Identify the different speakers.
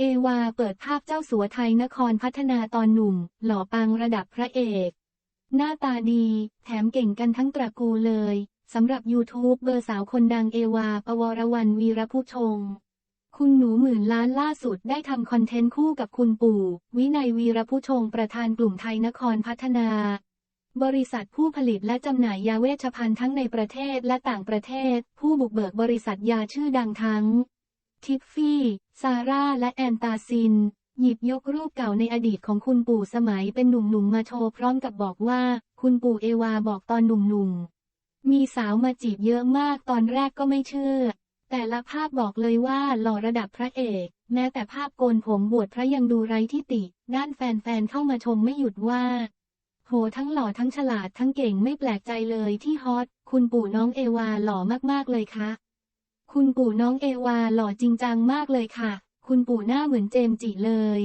Speaker 1: เอวาเปิดภาพเจ้าสัวไทยนครพัฒนาตอนหนุ่ม หล่อปังระดับพระเอก หน้าตาดี แถมเก่งกันทั้งตระกูลเลยสำหรับ YouTube เบอร์สาวคนดังเอวา ปวรวรรณวีรผู้ชง คุณหนูหมื่นล้านล่าสุดได้ทำคอนเทนต์คู่กับคุณปู่ วินัยวีรผู้ชงประธานกลุ่มไทยนครพัฒนา บริษัทผู้ผลิตและจำหน่ายยาเวชภัณฑ์ทั้งในประเทศและต่างประเทศ ผู้บุกเบิกบริษัทยาชื่อดังทั้ง ทิฟฟี่ ซาร่า และแอนตาซิน หยิบยกรูปเก่าในอดีตของคุณปู่สมัยเป็นหนุ่มๆมาโชว์พร้อมกับบอกว่า คุณปู่เอวาบอกตอนหนุ่มๆ มีสาวมาจีบเยอะมากตอนแรกก็ไม่เชื่อ แต่ละภาพบอกเลยว่าหล่อระดับพระเอก แม้แต่ภาพโกนผมบวชพระยังดูไร้ที่ติ ด้านแฟนๆเข้ามาชมไม่หยุดว่า โหทั้งหล่อทั้งฉลาดทั้งเก่งไม่แปลกใจเลยที่ฮอต คุณปู่น้องเอวาหล่อมากๆเลยคะ คุณปู่น้องเอวาหล่อจริงจังมากเลยค่ะ คุณปู่หน้าเหมือนเจมส์จิเลย